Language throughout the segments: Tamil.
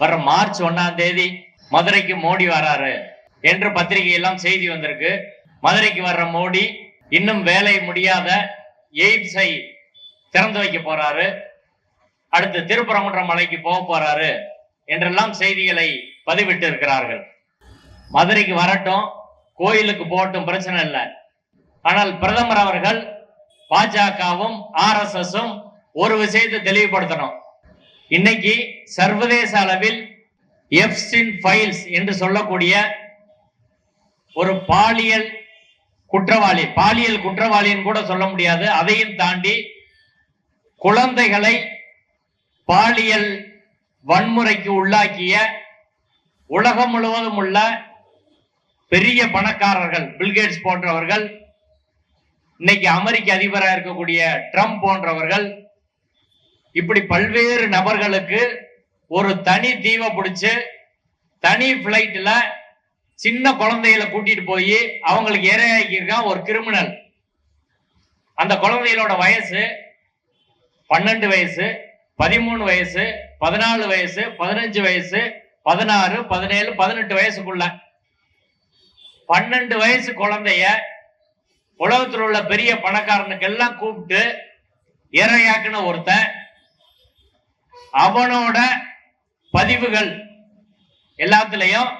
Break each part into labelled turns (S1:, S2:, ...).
S1: வர மார்ச் ஒன்னாம் தேதி மதுரைக்கு மோடி வராரு என்று பத்திரிகை எல்லாம் செய்தி வந்திருக்கு. மதுரைக்கு வர்ற மோடி இன்னும் வேலை முடியாத எய்ம்ஸை திறந்து வைக்க போறாரு. அடுத்து திருப்பரங்குன்ற மலைக்கு போக போறாரு என்றெல்லாம் செய்திகளை பதிவிட்டு இருக்கிறார்கள். மதுரைக்கு வரட்டும் கோயிலுக்கு போகட்டும் பிரச்சனை இல்லை. ஆனால் பிரதமர் அவர்கள் பாஜகவும் ஆர்எஸ்எஸும் ஒரு விஷயத்தை தெளிவுபடுத்தணும். இன்னைக்கு சர்வதேச அளவில் எஃப்சின் ஃபைல்ஸ் என்று சொல்லக்கூடிய ஒரு பாலியல் குற்றவாளி பாலியல் குற்றவாளின்னு கூட சொல்ல முடியாது. அதையும் தாண்டி குழந்தைகளை பாலியல் வன்முறைக்கு உள்ளாக்கிய உலகம் முழுவதும் உள்ள பெரிய பணக்காரர்கள் பில்கேட்ஸ் போன்றவர்கள் இன்னைக்கு அமெரிக்க அதிபராக இருக்கக்கூடிய ட்ரம்ப் போன்றவர்கள் இப்படி பல்வேறு நபர்களுக்கு ஒரு தனி தீவை பிடிச்சு தனி பிளைட்ல சின்ன குழந்தைகளை கூட்டிட்டு போய் அவங்களுக்கு இரையாக்கியிருக்கான் ஒரு கிரிமினல் அந்த குழந்தைகளோட வயசு பன்னெண்டு வயசு பதிமூணு வயசு பதினாலு வயசு பதினஞ்சு வயசு பதினாறு பதினேழு பதினெட்டு வயசுக்குள்ள. பன்னெண்டு வயசு குழந்தைய உலகத்தில் உள்ள பெரிய பணக்காரனுக்கு எல்லாம் கூப்பிட்டு இரையாக்குன ஒருத்தன் அவனோட பதிவுகள் எல்லாத்துலேயும்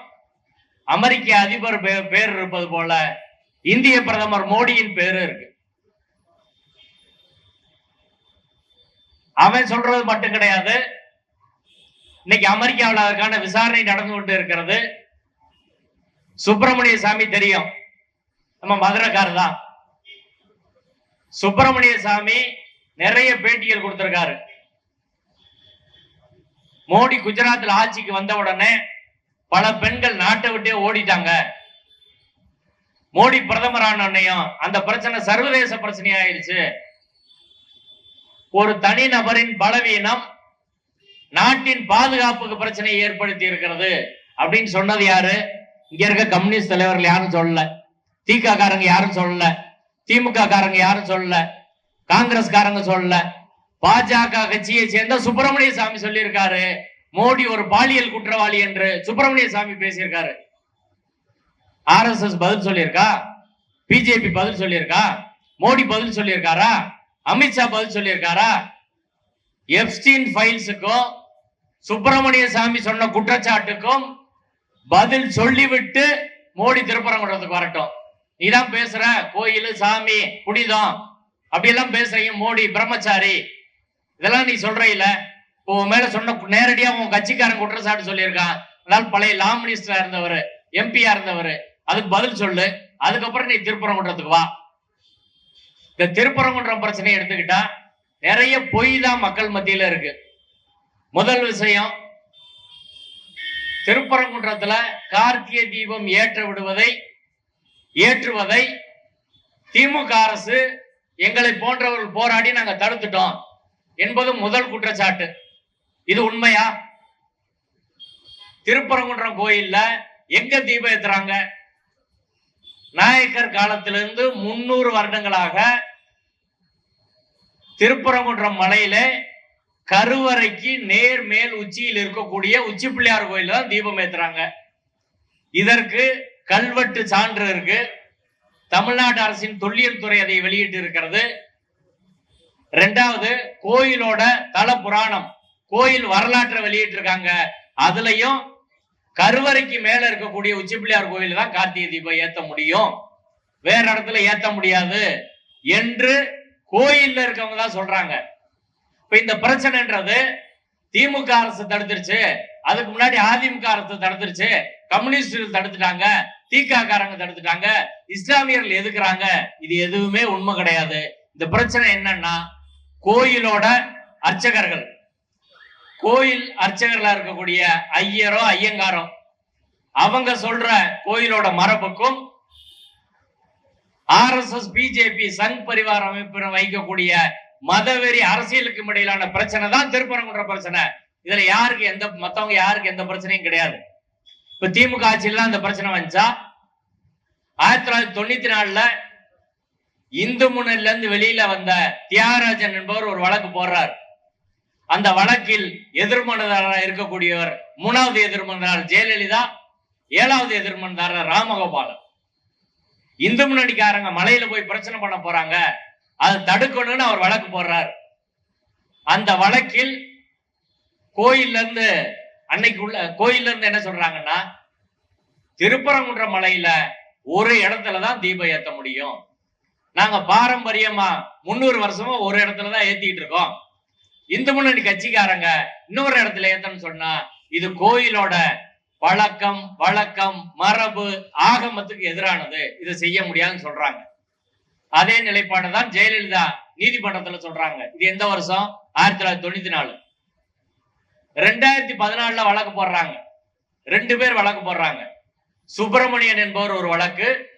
S1: அமெரிக்க அதிபர் பே- பேர் இருப்பது போல இந்திய பிரதமர் மோடியின் பேரு இருக்கு. அவன் சொல்றது மட்டும் கிடையாது. இன்னைக்கு அமெரிக்காவில் அதற்கான விசாரணை நடந்து கொண்டு இருக்கிறது. சுப்பிரமணிய சாமி தெரியும். நம்ம மதுரைக்காரர் தான். சுப்பிரமணிய சாமி நிறைய பேட்டிகள் கொடுத்திருக்காரு. மோடி குஜராத்ல ஆட்சிக்கு வந்த உடனே பல பெண்கள் நாட்டை விட்டே ஓடிட்டாங்க. மோடி பிரதமர் ஆனோன்னையும் அந்த பிரச்சனை சர்வதேச பிரச்சனையாயிருச்சு ஒரு தனிநபரின் பலவீனம் நாட்டின் பாதுகாப்புக்கு பிரச்சனையை ஏற்படுத்தி இருக்கிறது அப்படின்னு சொன்னது யாரு? இங்க இருக்க கம்யூனிஸ்ட் தலைவர்கள் யாரும் சொல்லல. திக காரங்க யாரும் சொல்லல. திமுக காரங்க யாரும் சொல்லல. காங்கிரஸ் காரங்க சொல்லல. பாஜக கட்சியை சேர்ந்த சுப்பிரமணிய சாமி சொல்லியிருக்காரு. மோடி ஒரு பாலியல் குற்றவாளி என்று சுப்பிரமணிய சாமி பேசியிருக்காரு. ஆர்எஸ்எஸ் பதில் சொல்லியிருக்கா? பிஜேபி பதில் சொல்லியிருக்கா? மோடி பதில் சொல்லியிருக்காரா? அமித்ஷா பதில் சொல்லியிருக்காரா? எப்ஸ்டீன் ஃபைல்ஸுக்கும் சுப்பிரமணிய சாமி சொன்ன குற்றச்சாட்டுக்கும் பதில் சொல்லிவிட்டு மோடி திருப்பரங்குன்றத்துக்கு வரட்டும். நீதான் பேசுற கோயில் சாமி புனிதம் அப்படியெல்லாம் பேசுறீங்க மோடி பிரம்மச்சாரி. இதெல்லாம் நீ சொல்ற இல்ல. இப்போ உன் மேல சொன்ன நேரடியா உன் கட்சிக்காரன் குற்றச்சாட்டு சொல்லியிருக்கான் அதனால பழைய லா மினிஸ்டரா இருந்தவர் எம்பியா இருந்தவர் அதுக்கு பதில் சொல்லு. அதுக்கப்புறம் நீ திருப்பரங்குன்றத்துக்கு வா. இந்த திருப்பரங்குன்றம் பிரச்சனையை எடுத்துக்கிட்டா நிறைய பொய் தான் மக்கள் மத்தியில இருக்கு. முதல் விஷயம் திருப்பரங்குன்றத்துல கார்த்திகை தீபம் ஏற்ற விடுவதை ஏற்றுவதை திமுக அரசு எங்களை போன்றவர்கள் போராடி நாங்க தடுத்துட்டோம். என்பது முதல் குற்றச்சாட்டு. இது உண்மையா? திருப்பரங்குன்றம் கோயில்ல எங்க தீபம் ஏத்துறாங்க? நாயக்கர் காலத்திலிருந்து முன்னூறு வருடங்களாக திருப்பரங்குன்றம் மலையில கருவறைக்கு நேர் மேல் உச்சியில் இருக்கக்கூடிய உச்சி பிள்ளையார் கோயில் தான் தீபம் ஏத்துறாங்க. இதற்கு கல்வெட்டு சான்று இருக்கு. தமிழ்நாடு அரசின் தொல்லியல் துறை அதை வெளியிட்டு இருக்கிறது. ரெண்டாவது கோயிலோட தல புராணம் கோயில் வரலாற்றை வெளியிட்டு இருக்காங்க அதுலயும் கருவறைக்கு மேல இருக்கக்கூடிய உச்சிப்பிள்ளையார் கோயில் தான் கார்த்திகை தீபம் ஏத்த முடியும். வேற இடத்துல ஏத்த முடியாது என்று கோயில்ல இருக்கவங்க தான் சொல்றாங்க. இப்ப இந்த பிரச்சனைன்றது திமுக அரசு தடுத்துருச்சு. அதுக்கு முன்னாடி அதிமுக அரசு தடுத்துருச்சு. கம்யூனிஸ்ட் தடுத்துட்டாங்க. தீக்காக்காரங்க தடுத்துட்டாங்க. இஸ்லாமியர்கள் எதுக்குறாங்க? இது எதுவுமே உண்மை கிடையாது. இந்த பிரச்சனை என்னன்னா கோயிலோட அர்ச்சகர்கள். கோயில் அர்ச்சகர்களா இருக்கக்கூடிய ஐயரோ ஐயங்காரோ அவங்க சொல்ற கோயிலோட மரபுக்கும் ஆர்எஸ்எஸ் பிஜேபி சங் பரிவார் அமைப்பு வைக்கக்கூடிய மதவெறி அரசியலுக்கு இடையிலான பிரச்சனை தான் திருப்பரங்குன்ற பிரச்சனை. இதுல யாருக்கு எந்த மத்தவங்க யாருக்கு எந்த பிரச்சனையும் கிடையாது. இப்ப திமுக ஆட்சியில அந்த பிரச்சனை வந்துச்சா? ஆயிரத்தி தொள்ளாயிரத்தி தொண்ணூத்தி நாலுல இந்து முன்னணில இருந்து வெளியில வந்த தியாகராஜன் என்பவர் ஒரு வழக்கு போடுறார். அந்த வழக்கில் எதிர்மனுதாரராக இருக்கக்கூடியவர் மூணாவது எதிர்மனுதாரர் ஜெயலலிதா ஏழாவது எதிர்மனுதாரர் ராமகோபாலன். இந்து முன்னணிக்காரங்க மலையில போய் பிரச்சனை பண்ண போறாங்க. அதை தடுக்கணும்னு அவர் வழக்கு போடுறார். அந்த வழக்கில் கோயில்ல இருந்து அன்னைக்கு உள்ள கோயில்ல இருந்து என்ன சொல்றாங்கன்னா திருப்பரங்குன்ற மலையில ஒரு இடத்துல தான் தீபம் ஏத்த முடியும். நாங்க பாரம்பரியமா முன்னூறு வருஷமா ஒரு இடத்துலதான் ஏத்திக்கிட்டு ஏத்திட்டு இருக்கோம். இந்து முன்னணி கட்சிக்காரங்க இன்னொரு இடத்துல ஏத்தன்னு சொன்னா இது கோயிலோட பழக்கம் வழக்கம் மரபு ஆகமத்துக்கு எதிரானது. இதை செய்ய முடியாதுன்னு சொல்றாங்க. அதே நிலைப்பாடு தான் ஜெயலலிதா நீதிமன்றத்துல சொல்றாங்க. இது எந்த வருஷம்? ஆயிரத்தி தொள்ளாயிரத்தி தொண்ணூத்தி நாலு. ரெண்டாயிரத்தி பதினாலுல வழக்கு போடுறாங்க. ரெண்டு பேர் வழக்கு போடுறாங்க. சுப்பிரமணியன் என்பவர் ஒரு வழக்கு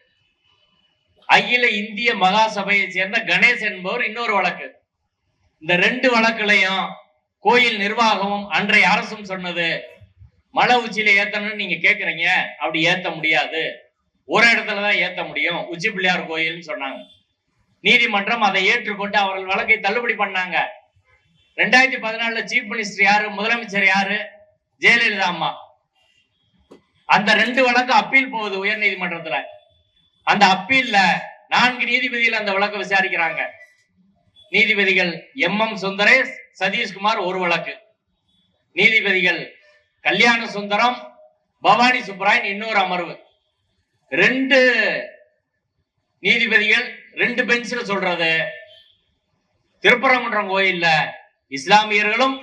S1: அகில இந்திய மகா சபையை சேர்ந்த கணேஷ் என்பவர் இன்னொரு வழக்கு. இந்த ரெண்டு வழக்குலையும் கோயில் நிர்வாகமும் அன்றைய அரசும் சொன்னது மலை உச்சியில ஏத்தணும்னு நீங்க கேக்குறீங்க அப்படி ஏத்த முடியாது. ஒரு இடத்துல தான் ஏத்த முடியும். உச்சி பிள்ளையார் கோயில்னு சொன்னாங்க. நீதிமன்றம் அதை ஏற்றுக்கொண்டு அவர்கள் வழக்கை தள்ளுபடி பண்ணாங்க. ரெண்டாயிரத்தி பதினாலுல சீஃப் மினிஸ்டர் யாரு முதலமைச்சர் யாரு? ஜெயலலிதா அம்மா. அந்த ரெண்டு வழக்கு அப்பீல் போகுது உயர் நீதிமன்றத்துல அந்த அப்பீல்ல நான்கு நீதிபதிகள் அந்த வழக்கை விசாரிக்கிறாங்க. நீதிபதிகள் எம் எம் சுந்தரேஷ் சதீஷ்குமார் ஒரு வழக்கு. நீதிபதிகள் கல்யாண சுந்தரம் பவானி சுப்ராயன் இன்னொரு அமர்வு. ரெண்டு நீதிபதிகள் ரெண்டு பெஞ்சில் சொல்றது. திருப்பரங்குன்றம் கோயில்ல இஸ்லாமியர்களும்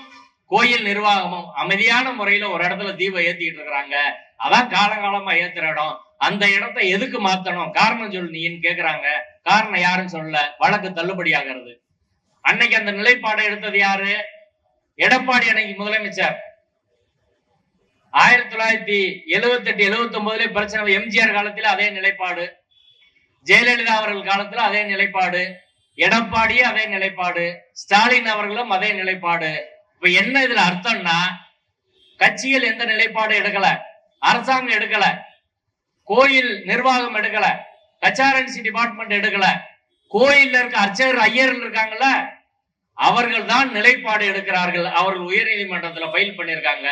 S1: கோயில் நிர்வாகமும் அமைதியான முறையில ஒரு இடத்துல தீபம் ஏத்திக்கிட்டு இருக்கிறாங்க. அதான் காலங்காலமா ஏத்துற இடம். அந்த இடத்த எதுக்கு மாத்தணும்? காரணம் சொல்லு நீன்னு கேக்குறாங்க. காரணம் யாருன்னு சொல்லல. வழக்கு தள்ளுபடி ஆகிறது அன்னைக்கு அந்த நிலைப்பாடை எடுத்தது யாரு? எடப்பாடி அன்னைக்கு முதலமைச்சர். ஆயிரத்தி தொள்ளாயிரத்தி எழுவத்தி எட்டு எழுவத்தி ஒன்பதுல பிரச்சனை எம்ஜிஆர் காலத்துல அதே நிலைப்பாடு. ஜெயலலிதா அவர்கள் காலத்துல அதே நிலைப்பாடு. எடப்பாடியே அதே நிலைப்பாடு. ஸ்டாலின் அவர்களும் அதே நிலைப்பாடு. இப்ப என்ன இதுல அர்த்தம்னா கட்சிகள் எந்த நிலைப்பாடு எடுக்கல? அரசாங்கம் எடுக்கல. கோயில் நிர்வாகம் எடுக்கல. கச்சாரன்சி டிபார்ட்மெண்ட் எடுக்கல. கோயில்ல இருக்க அர்ச்சகர் ஐயர் இருக்காங்கல்ல அவர்கள் தான் நிலைப்பாடு எடுக்கிறார்கள். அவர்கள் உயர்நீதிமன்றத்துல ஃபைல் பண்ணிருக்காங்க.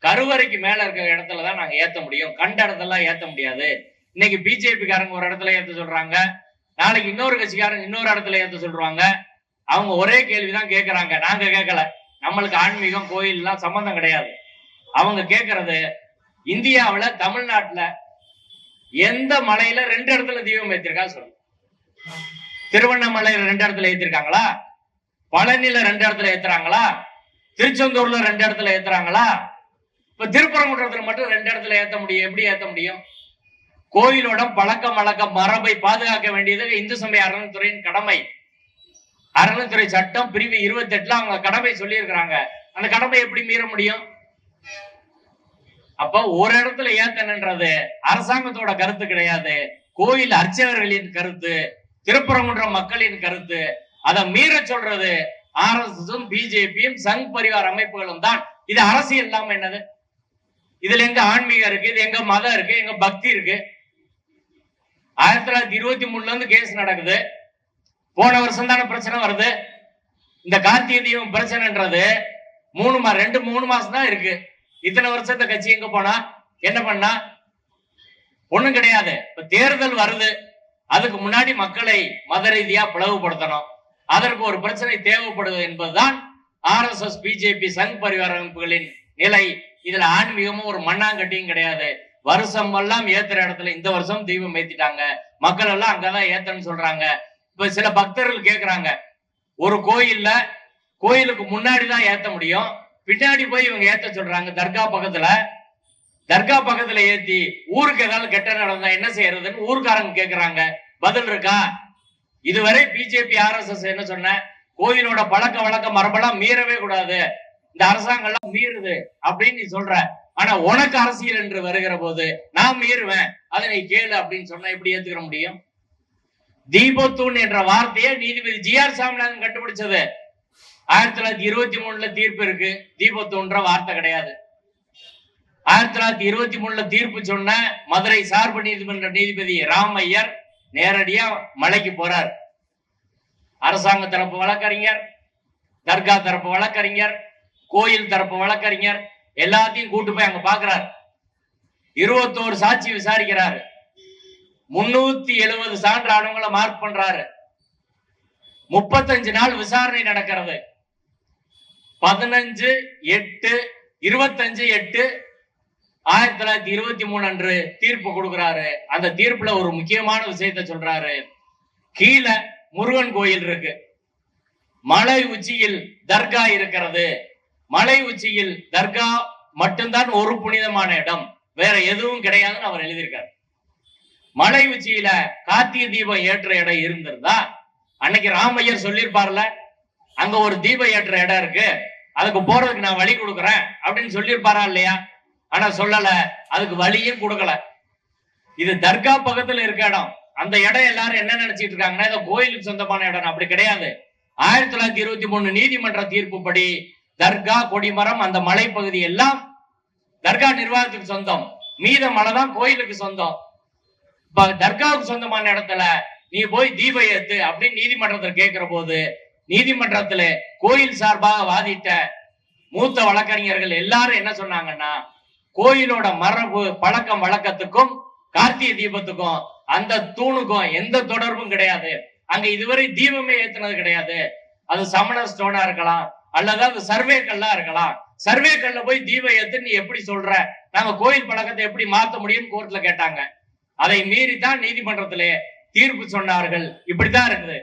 S1: கருவறைக்கு மேல இருக்கிற இடத்துல தான் நாங்க ஏத்த முடியும். கண்ட இடத்துல ஏத்த முடியாது. இன்னைக்கு பிஜேபிக்காரங்க ஒரு இடத்துல ஏத்த சொல்றாங்க. நாளைக்கு இன்னொரு கட்சிக்காரங்க இன்னொரு இடத்துல ஏத்த சொல்றாங்க. அவங்க ஒரே கேள்விதான் கேட்கறாங்க நாங்க கேட்கல நம்மளுக்கு ஆன்மீகம் கோயில் எல்லாம் சம்பந்தம் கிடையாது. அவங்க கேக்குறது இந்தியாவில் தமிழ்நாட்டுல எந்த மலையில ரெண்டு இடத்துல தீபம் ஏத்திருக்கா சொல்லு. திருவண்ணாமலையில ரெண்டு இடத்துல ஏத்திருக்காங்களா? பழனியில ரெண்டு இடத்துல ஏத்துறாங்களா? திருச்செந்தூர்ல ரெண்டு இடத்துல ஏத்துறாங்களா? இப்ப திருப்பரங்குன்றத்துல மட்டும் ரெண்டு இடத்துல ஏத்த முடியும். எப்படி ஏத்த முடியும்? கோயிலோட பழக்கம் வழக்கம் மரபை பாதுகாக்க வேண்டியது இந்து சமய அறநிலைத்துறையின் கடமை. அறநிலைத்துறை சட்டம் பிரிவு இருபத்தி எட்டுல அவங்க கடமை சொல்லி இருக்கிறாங்க அந்த கடமை எப்படி மீற முடியும்? அப்ப ஒரு இடத்துல ஏத்தனன்றது அரசாங்கத்தோட கருத்து கிடையாது. கோயில் அர்ச்சகர்களின் கருத்து திருப்பரங்குன்றம் மக்களின் கருத்து. அதை மீற சொல்றது ஆர் எஸ் எஸும் பிஜேபியும் சங் பரிவார் அமைப்புகளும் தான். இது அரசியல் இல்லாம என்னது? இதுல எங்க ஆன்மீகம் இருக்கு இது எங்க மதம் இருக்கு எங்க பக்தி இருக்கு? ஆயிரத்தி தொள்ளாயிரத்தி இருபத்தி மூணுல இருந்து கேஸ் நடக்குது. போன வருஷம் தானே பிரச்சனை வருது. இந்த கார்த்திகை தீபம் பிரச்சனைன்றது மூணு மா ரெண்டு மூணு மாசம் தான் இருக்கு. இத்தனை வருஷம் இந்த கட்சி எங்க போனா? என்ன பண்ணா? ஒண்ணும் கிடையாது. இப்ப தேர்தல் வருது. அதுக்கு முன்னாடி மக்களை மத ரீதியா பிளவுபடுத்தணும். அதற்கு ஒரு பிரச்சனை தேவைப்படுது என்பதுதான் R S S BJP Sangh Parivar அமைப்புகளின் நிலை. இதுல ஆன்மீகமும் ஒரு மண்ணாங்கட்டியும் கிடையாது. வருஷம் எல்லாம் ஏத்துற இடத்துல இந்த வருஷம் தீபம் ஏத்திட்டாங்க. மக்கள் எல்லாம் அங்கதான் ஏத்தன்னு சொல்றாங்க. இப்ப சில பக்தர்கள் கேக்குறாங்க. ஒரு கோயில்ல கோயிலுக்கு முன்னாடிதான் ஏத்த முடியும். பின்னாடி போய் இவங்க ஏத்த சொல்றாங்க தர்கா பக்கத்துல. தர்கா பக்கத்துல ஏத்தி ஊருக்கு ஏதாவது கெட்ட நடந்தா என்ன செய்யறதுன்னு ஊருக்காரங்க கேக்குறாங்க. பதில் இருக்கா? இதுவரை பிஜேபி ஆர்எஸ்எஸ் என்ன சொன்ன? கோயிலோட பழக்க வழக்க மரபெல்லாம் மீறவே கூடாது. இந்த அரசாங்கம் எல்லாம் மீறுது அப்படின்னு நீ சொல்ற. ஆனா உனக்கு அரசியல் என்று வருகிற போது நான் மீறுவேன். அதை நீ கேளு அப்படின்னு சொன்னா எப்படி ஏத்துக்கிற முடியும்? தீபத்தூண் என்ற வார்த்தையை நீதிபதி ஜி ஆர் சாமிநாதன் கண்டுபிடிச்சது. ஆயிரத்தி தொள்ளாயிரத்தி இருபத்தி மூணுல தீர்ப்பு இருக்கு. தீபத்தூன்ற வார்த்தை கிடையாது. ஆயிரத்தி தொள்ளாயிரத்தி இருபத்தி மூணுல தீர்ப்பு சொன்ன மதுரை சார்பு நீதிமன்ற நீதிபதி ராமையர் நேரடியா மலைக்கு போறார். அரசாங்க தரப்பு வழக்கறிஞர் தர்கா தரப்பு வழக்கறிஞர் கோயில் தரப்பு வழக்கறிஞர் எல்லாத்தையும் கூட்டு போய் அங்க பாக்குறாரு. இருபத்தோரு சாட்சி விசாரிக்கிறாரு. முன்னூத்தி எழுபது சான்று ஆணவங்களை மார்க் பண்றாரு. முப்பத்தஞ்சு நாள் விசாரணை நடக்கிறது. பதினஞ்சு எட்டு இருபத்தஞ்சு எட்டு. ஆயிரத்தி தொள்ளாயிரத்தி இருபத்தி மூணு அன்று தீர்ப்பு கொடுக்கிறாரு. அந்த தீர்ப்புல ஒரு முக்கியமான விஷயத்த சொல்றாரு. கீழே முருகன் கோயில் இருக்கு. மலை உச்சியில் தர்கா இருக்கிறது. மலை உச்சியில் தர்கா மட்டும்தான் ஒரு புனிதமான இடம். வேற எதுவும் கிடையாதுன்னு அவர் எழுதியிருக்காரு. மலை உச்சியில கார்த்திகை தீபம் ஏற்ற இடம் இருந்திருந்தா அன்னைக்கு ராமையர் சொல்லியிருப்பார்ல அங்க ஒரு தீபம் ஏற்ற இடம் இருக்கு. அதுக்கு போறதுக்கு நான் வழி கொடுக்குறேன் அப்படின்னு சொல்லியிருப்பாரா இல்லையா? ஆனா சொல்லல. அதுக்கு வழியும் கொடுக்கல. இது தர்கா பக்கத்துல இருக்க இடம். அந்த இடம் எல்லாரும் என்ன நினைச்சிட்டு இருக்காங்கன்னா இந்த கோயிலுக்கு சொந்தமான இடம். அப்படி கிடையாது. ஆயிரத்தி தொள்ளாயிரத்தி இருபத்தி மூணு நீதிமன்ற தீர்ப்புப்படி தர்கா கொடிமரம் அந்த மலைப்பகுதி எல்லாம் தர்கா நிர்வாகத்துக்கு சொந்தம். மீத மலை தான் கோயிலுக்கு சொந்தம். இப்ப தர்காவுக்கு சொந்தமான இடத்துல நீ போய் தீப ஏத்து அப்படின்னு நீதிமன்றத்தில் கேட்கிற போது நீதிமன்றத்துல கோயில் சார்பாக வாதிட்ட மூத்த வழக்கறிஞர்கள் எல்லாரும் என்ன சொன்னாங்கன்னா கோயிலோட மரபு பழக்கம் வழக்கத்துக்கும் கார்த்திகை தீபத்துக்கும் அந்த தூணுக்கும் எந்த தொடர்பும் கிடையாது. அங்க இதுவரை தீபமே ஏத்துனது கிடையாது. அது சமண ஸ்டோனா இருக்கலாம் அல்லது அது சர்வே கல்லா இருக்கலாம். சர்வே கல்ல போய் தீபம் ஏத்து நீ எப்படி சொல்ற? நாங்க கோயில் பழக்கத்தை எப்படி மாத்த முடியும்னு கோர்ட்ல கேட்டாங்க. அதை மீறித்தான் நீதிமன்றத்திலே தீர்ப்பு சொன்னார்கள். இப்படித்தான் இருக்குது.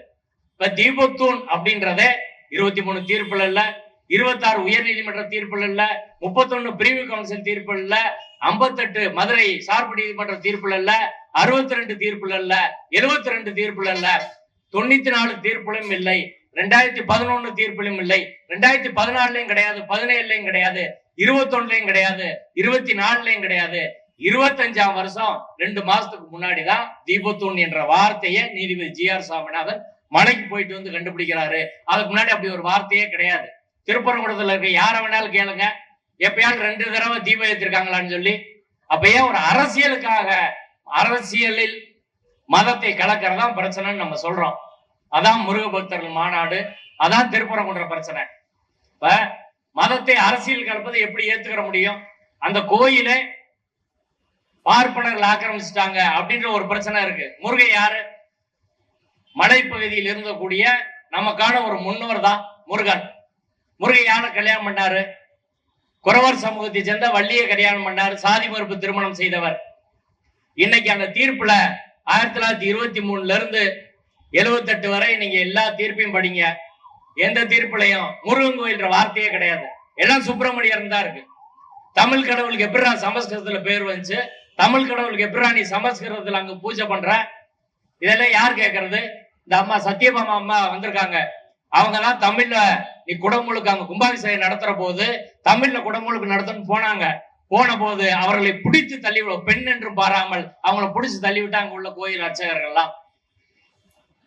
S1: இப்ப தீபத்தூண் அப்படின்றதே இருபத்தி மூணு தீர்ப்புல இல்ல இருபத்தாறு உயர் நீதிமன்ற தீர்ப்புல இல்ல முப்பத்தொன்னு பிரிவு கவுன்சில் தீர்ப்புல இல்ல ஐம்பத்தெட்டு மதுரை சார்பு நீதிமன்ற தீர்ப்புல இல்ல அறுபத்தி ரெண்டு தீர்ப்புல இல்ல எழுபத்தி ரெண்டு தீர்ப்புல இல்ல தொண்ணூத்தி நாலு தீர்ப்புலும் இல்லை ரெண்டாயிரத்தி பதினொன்னு தீர்ப்பிலும் இல்லை ரெண்டாயிரத்தி பதினாலுலயும் கிடையாது பதினேழுலயும் கிடையாது இருபத்தொன்னுலயும் கிடையாது இருபத்தி நாலுலயும் கிடையாது இருபத்தஞ்சாம் வருஷம் ரெண்டு மாசத்துக்கு முன்னாடிதான் தீபத்தூண் என்ற வார்த்தையை நீதிபதி ஜி ஆர் சாமிநாதன் மலைக்கு போயிட்டு வந்து கண்டுபிடிக்கிறாரு. அதுக்கு முன்னாடி அப்படி ஒரு வார்த்தையே கிடையாது. திருப்பரங்குடத்துல இருக்க யார வேணாலும் கேளுங்க. எப்பயாவது ரெண்டு தடவை தீபம் ஏற்றிருக்காங்களான்னு சொல்லி. அப்ப ஏன் ஒரு அரசியலுக்காக அரசியலில் மதத்தை கலக்கிறதா பிரச்சனைன்னு நம்ம சொல்றோம். அதான் முருக பக்தர்கள் மாநாடு அதான் திருப்பரங்குன்ற பிரச்சனை. இப்ப மதத்தை அரசியல் கலப்பதை எப்படி ஏத்துக்கிற முடியும்? அந்த கோயிலை பார்ப்பனர்கள் ஆக்கிரமிச்சிட்டாங்க அப்படின்ற ஒரு பிரச்சனை இருக்கு. முருகன் யாரு? மலைப்பகுதியில் இருந்தக்கூடிய நமக்கான ஒரு முன்னோர் தான் முருகன். முருகன் யாரை? கல்யாணம் பண்ணாரு. குறவர் சமூகத்தை சேர்ந்த வள்ளியை கல்யாணம் பண்ணாரு. சாதி மறுப்பு திருமணம் செய்தவர். இன்னைக்கு அந்த தீர்ப்புல ஆயிரத்தி தொள்ளாயிரத்தி இருபத்தி மூணுல இருந்து எழுபத்தெட்டு வரை நீங்க எல்லா தீர்ப்பையும் படிங்க. எந்த தீர்ப்புலையும் முருகன் கோயில்ன்ற வார்த்தையே கிடையாது. எல்லாம் சுப்பிரமணியர் தான் இருக்கு. தமிழ் கடவுளுக்கு எப்படிடா சமஸ்கிருதத்துல பேர் வந்துச்சு? தமிழ் கடவுளுக்கு எப்படிடா நீ சமஸ்கிருதத்துல அங்க பூஜை பண்ற? இதெல்லாம் யார் கேட்கறது இந்த அம்மா சத்யபாமா அம்மா வந்திருக்காங்க. அவங்க எல்லாம் தமிழ்ல நீ குடமுழுக்கு அங்க கும்பாபிஷேகம் நடத்துற போது தமிழ்ல குடமுழுக்கு நடத்தணும்னு போனாங்க. போன போது அவர்களை பிடித்து தள்ளிவிட பெண் என்று பாராமல் அவங்கள பிடிச்சு தள்ளி விட்டாங்க உள்ள கோயில் அர்ச்சகர்கள்லாம்.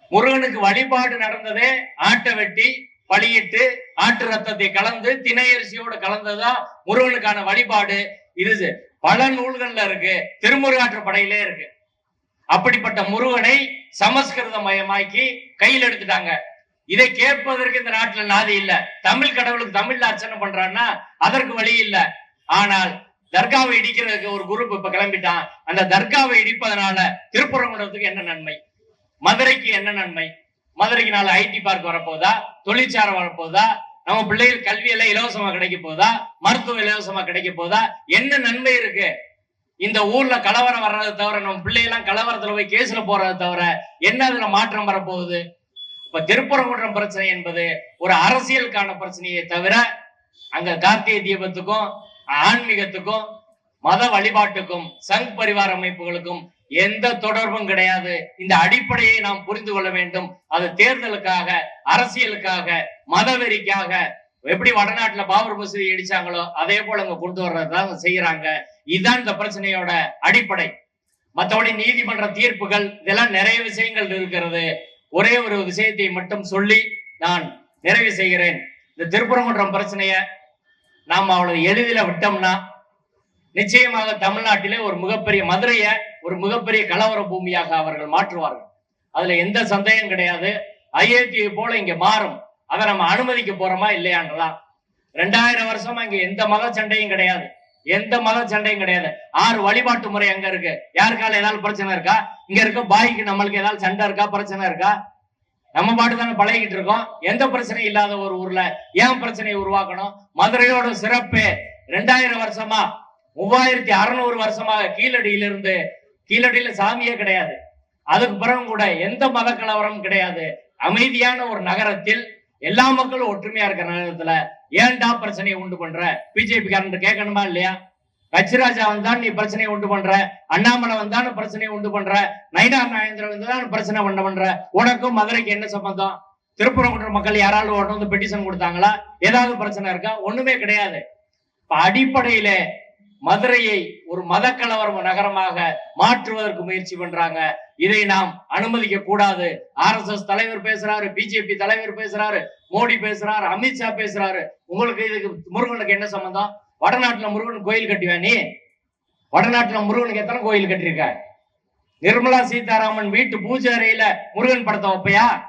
S1: முருகனுக்கு வழிபாடு நடந்ததே ஆட்டை வெட்டி பழியிட்டு ஆட்டு ரத்தத்தை கலந்து திணையரிசியோட கலந்ததுதான் முருகனுக்கான வழிபாடு. இது பல நூல்கள்ல இருக்கு திருமுருகாற்று படையிலே இருக்கு. அப்படிப்பட்ட முருகனை சமஸ்கிருத மயமாக்கி கையில் எடுத்துட்டாங்க. இதை கேட்பதற்கு இந்த நாட்டுல நாதி இல்ல. தமிழ் கடவுளுக்கு தமிழ்ல அர்ச்சனை பண்றான்னா அதற்கு வழி இல்ல. ஆனால் தர்காவை இடிக்கிறதுக்கு ஒரு குரூப் இப்ப கிளம்பிட்டான். அந்த தர்காவை இடிப்பதனால திருப்புறங்குன்றத்துக்கு என்ன நன்மை? மதுரைக்கு என்ன நன்மை? மதுரைக்கு நாலு ஐடி பார்க் வரப்போதா? தொழிற்சாலை வரப்போதா? நம்ம பிள்ளைகள் கல்வி எல்லாம் இலவசமா கிடைக்க போதா? மருத்துவம் இலவசமா கிடைக்க போதா? என்ன நன்மை இருக்கு? இந்த ஊர்ல கலவரம் வர்றதை தவிர நம்ம பிள்ளையெல்லாம் கலவரத்துல போய் கேஸ்ல போறதை தவிர என்ன அதுல மாற்றம் வரப்போகுது? இப்ப திருப்பரங்குன்றம் பிரச்சனை என்பது ஒரு அரசியலுக்கான பிரச்சனையை தவிர அங்க கார்த்திகை தீபத்துக்கும் ஆன்மீகத்துக்கும் மத வழிபாட்டுக்கும் சங் பரிவார அமைப்புகளுக்கும் எந்த தொடர்பும் கிடையாது. இந்த அடிப்படையை நாம் புரிந்து கொள்ள வேண்டும். அது தேர்தலுக்காக அரசியலுக்காக மதவெறிக்காக எப்படி வடநாட்டுல பாபர் மசூதி இடிச்சாங்களோ அதே போல அங்க கொண்டு வர்றதுதான் செய்யறாங்க. இதுதான் இந்த பிரச்சனையோட அடிப்படை. மற்றபடி நீதிமன்ற தீர்ப்புகள் இதெல்லாம் நிறைய விஷயங்கள் இருக்கிறது. ஒரே ஒரு விஷயத்தை மட்டும் சொல்லி நான் நிறைவு செய்கிறேன். இந்த திருப்பரங்குன்றம் பிரச்சனைய நாம் அவ்வளவு எளிதில விட்டோம்னா நிச்சயமாக தமிழ்நாட்டிலே ஒரு மிகப்பெரிய மதுரைய ஒரு மிகப்பெரிய கலவர பூமியாக அவர்கள் மாற்றுவார்கள். அதுல எந்த சந்தேகம் கிடையாது. ஐஐடியை போல இங்க மாறும். அதை நம்ம அனுமதிக்க போறோமா இல்லையான்றதான் ரெண்டாயிரம் வருஷமா இங்க எந்த மத சண்டையும் கிடையாது. எந்த மத சண்டையும் கிடையாது. ஆறு வழிபாட்டு முறை அங்க இருக்கு. யாருக்கால ஏதாவது பிரச்சனை இருக்கா? இங்க இருக்க பாய்க்கு நம்மளுக்கு ஏதாவது சண்டை இருக்கா? பிரச்சனை இருக்கா? நம்ம பாட்டு தானே பழகிட்டு இருக்கோம். எந்த பிரச்சனையும் இல்லாத ஒரு ஊர்ல ஏன் பிரச்சனையை உருவாக்கணும்? மதுரையோட சிறப்பு. ரெண்டாயிரம் வருஷமா மூவாயிரத்தி அறுநூறு வருஷமாக கீழடியிலிருந்து கீழடியில சாமியே கிடையாது. அதுக்கு பிறகு கூட எந்த மத கலவரமும் கிடையாது. அமைதியான ஒரு நகரத்தில் எல்லா மக்களும் ஒற்றுமையா இருக்கிற நேரத்துல ஏன்டா பிரச்சனையை உண்டு பண்ற? பிஜேபி காரன் கேட்கணுமா இல்லையா? கச்சிராஜா வந்தான் நீ பிரச்சனையை உண்டு பண்ற. அண்ணாமலை வந்தான்னு பிரச்சனையை உண்டு பண்ற. நயினார் நாயந்திரன் வந்தான் பிரச்சனை பண்ண பண்ற. உனக்கும் மதுரைக்கு என்ன சம்பந்தம்? திருப்பரங்குன்ற மக்கள் யாராலும் உடனே வந்து பெட்டிஷன் கொடுத்தாங்களா? ஏதாவது பிரச்சனை இருக்கா? ஒண்ணுமே கிடையாது. இப்ப அடிப்படையில மதுரையை ஒரு மத கலவர நகரமாக மாற்றுவதற்கு முயற்சி பண்றாங்க. இதை நாம் அனுமதிக்க கூடாது. ஆர் எஸ் எஸ் தலைவர் பேசுறாரு பிஜேபி தலைவர் பேசுறாரு மோடி பேசுறாரு அமித்ஷா பேசுறாரு. உங்களுக்கு இதுக்கு முருகனுக்கு என்ன சம்பந்தம்? வடநாட்டுல முருகன் கோயில் கட்டுவா நீ? வடநாட்டுல முருகனுக்கு எத்தனை கோயில் கட்டியிருக்க நிர்மலா சீதாராமன் வீட்டு பூஜை அறையில முருகன் படத்தை வைப்பையா?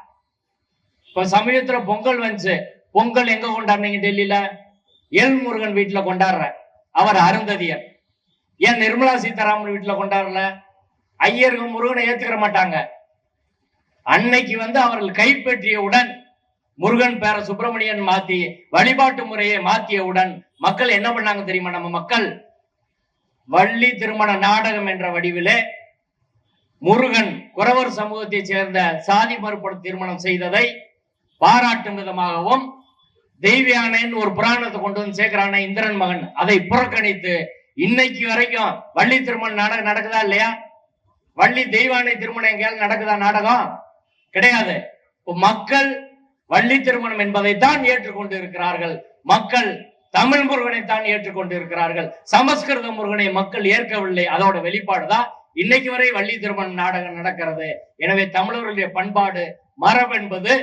S1: இப்ப சமயத்துல பொங்கல் வந்துச்சு. பொங்கல் எங்க கொண்டாடுனீங்க டெல்லியில? எல் முருகன் வீட்டுல கொண்டாடுற அவர் அருந்ததியர். ஏன் நிர்மலா சீதாராமன் வீட்டுல கொண்டாடல? ஐயர்கள் முருகனை ஏத்துக்கிற மாட்டாங்க. அன்னைக்கு வந்து அவர்கள் கைப்பற்றியவுடன் முருகன் பேர சுப்பிரமணியன் மாத்தி வழிபாட்டு முறையை மாத்தியவுடன் மக்கள் என்ன பண்ணாங்க தெரியுமா? நம்ம மக்கள் வள்ளி திருமண நாடகம் என்ற வடிவிலே முருகன் குறவர் சமூகத்தை சேர்ந்த சாதி மறுபடு திருமணம் செய்ததை பாராட்டும் விதமாகவும் தெய்வியானைன்னு ஒரு புராணத்தை கொண்டு வந்து சேர்க்கிறான இந்திரன் மகன். அதை புறக்கணித்து இன்னைக்கு வரைக்கும் வள்ளி திருமணம் நாடகம் நடக்குதா இல்லையா? வள்ளி தெய்வானை திருமணம் எங்கேயாவது நடக்குதா நாடகம்? கிடையாது. மக்கள் வள்ளி திருமணம் என்பதைத்தான் ஏற்றுக்கொண்டு இருக்கிறார்கள் மக்கள் தமிழ் முருகனை தான் ஏற்றுக்கொண்டு இருக்கிறார்கள் சமஸ்கிருத முருகனை மக்கள் ஏற்கவில்லை. அதோட வெளிப்பாடுதான் இன்னைக்கு வரை வள்ளி திருமணம் நாடகம் நடக்கிறது. எனவே தமிழர்களுடைய பண்பாடு மரபு என்பது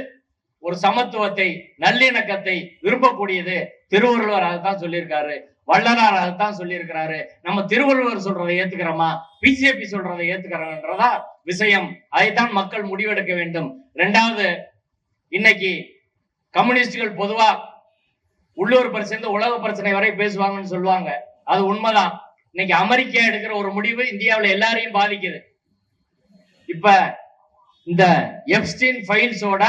S1: ஒரு சமத்துவத்தை நல்லிணக்கத்தை விரும்பக்கூடியது திருவள்ளுவர் அதைத்தான் சொல்லியிருக்காரு. வள்ளலார் அதைத்தான் சொல்லியிருக்கிறாரு. நம்ம திருவள்ளுவர் சொல்றதை ஏத்துக்கிறோமா? பிஜேபி சொல்றதை ஏத்துக்கிறோம்ன்றதா விஷயம். அதைத்தான் மக்கள் முடிவெடுக்க வேண்டும். ரெண்டாவது இன்னைக்கு கம்யூனிஸ்டுகள் பொதுவா உள்ளூர் பிரச்சனை உலக பிரச்சனை வரை பேசுவாங்கன்னு சொல்லுவாங்க. அது உண்மைதான். இன்னைக்கு அமெரிக்கா எடுக்கிற ஒரு முடிவு இந்தியாவில் எல்லாரையும் பாதிக்குது. இப்ப இந்த எப்ஸ்டீன் ஃபைல்ஸோட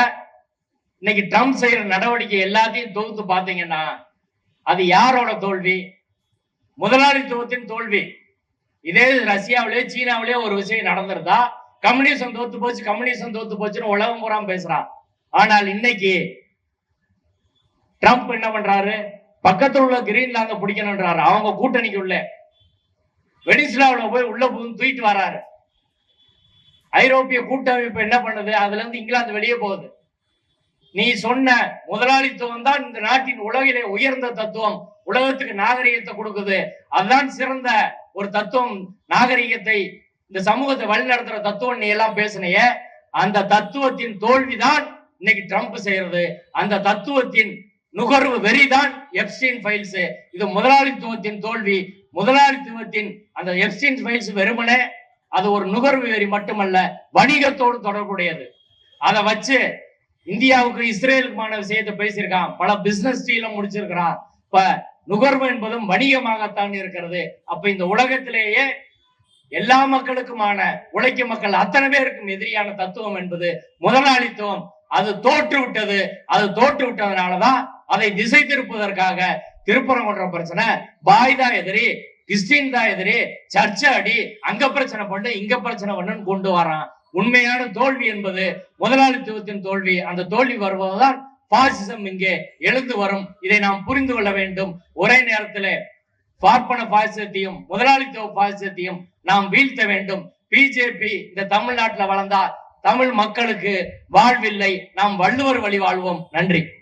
S1: இன்னைக்கு ட்ரம்ப் செய்யற நடவடிக்கை எல்லாத்தையும் தொகுத்து பாத்தீங்கன்னா அது யாரோட தோல்வி? முதலாளித்துவத்தின் தோல்வி. இதே ரஷ்யாவிலே சீனாவிலே ஒரு விஷயம் நடந்திருந்தா கம்யூனிசம் தோத்து போச்சு கம்யூனிசம் தோத்து போச்சுன்னு உலகம் பூரா பேசுறான் ஆனால் இன்னைக்கு ட்ரம்ப் என்ன பண்றாரு? பக்கத்தில் உள்ள கிரீன்லாந்து பிடிக்கணும்ன்றாரு. அவங்க கூட்டணிக்கு உள்ள வெனிசுலாவுல போய் உள்ள தூக்கிட்டு வராரு. ஐரோப்பிய கூட்டமைப்பு என்ன பண்ணுது? அதுல இருந்து இங்கிலாந்து வெளியே போகுது. நீ சொன்ன முதலாளித்துவம் தான் இந்த நாட்டின் உலகிலே உயர்ந்த தத்துவம். உலகத்துக்கு நாகரிகத்தை கொடுக்குது. அதுதான் சிறந்த ஒரு தத்துவம். நாகரிகத்தை இந்த சமூகத்தை வழிநடத்துற தத்துவம் நீ எல்லாம் பேசினைய. அந்த தத்துவத்தின் தோல்விதான் இன்னைக்கு ட்ரம்ப் செய்யறது. அந்த தத்துவத்தின் நுகர்வு வெறிதான் எப்சின் ஃபைல்ஸ் இது முதலாளித்துவத்தின் தோல்வி. முதலாளித்துவத்தின் அந்த எப்சின் ஃபைல்ஸ் வெறுமனே அது ஒரு நுகர்வு வெறி மட்டுமல்ல வணிகத்தோடு தொடர்புடையது. அதை வச்சு இந்தியாவுக்கு இஸ்ரேலுக்குமான விஷயத்தை பேசியிருக்கான். பல பிசினஸ் டீலும் முடிச்சிருக்கிறான். இப்ப நுகர்வு என்பதும் வணிகமாகத்தான் இருக்கிறது. அப்ப இந்த உலகத்திலேயே எல்லா மக்களுக்குமான உழைக்கும் மக்கள் அத்தனை பேருக்கும் எதிரியான தத்துவம் என்பது முதலாளித்துவம். அது தோற்று விட்டது அது தோற்று விட்டதுனாலதான் அதை திசை திருப்புவதற்காக திருப்பரங்குன்ற பிரச்சனை. பாய் தான் எதிரி கிறிஸ்டின் தான் எதிரி சர்ச்சை அடி அங்க பிரச்சனை பண்ணு இங்க பிரச்சனை பண்ணுன்னு கொண்டு வரான். உண்மையான தோல்வி என்பது முதலாளித்துவத்தின் தோல்வி. அந்த தோல்வி வருவதால் பாசிசம் இங்கே எழுந்து வரும். இதை நாம் புரிந்து கொள்ள வேண்டும். ஒரே நேரத்தில் பார்ப்பன பாசிசத்தையும் முதலாளித்துவ பாசிசத்தையும் நாம் வீழ்த்த வேண்டும். பிஜேபி இந்த தமிழ்நாட்டில் வளர்ந்தால் தமிழ் மக்களுக்கு வாழ்வில்லை. நாம் வள்ளுவர் வழி வாழ்வோம். நன்றி.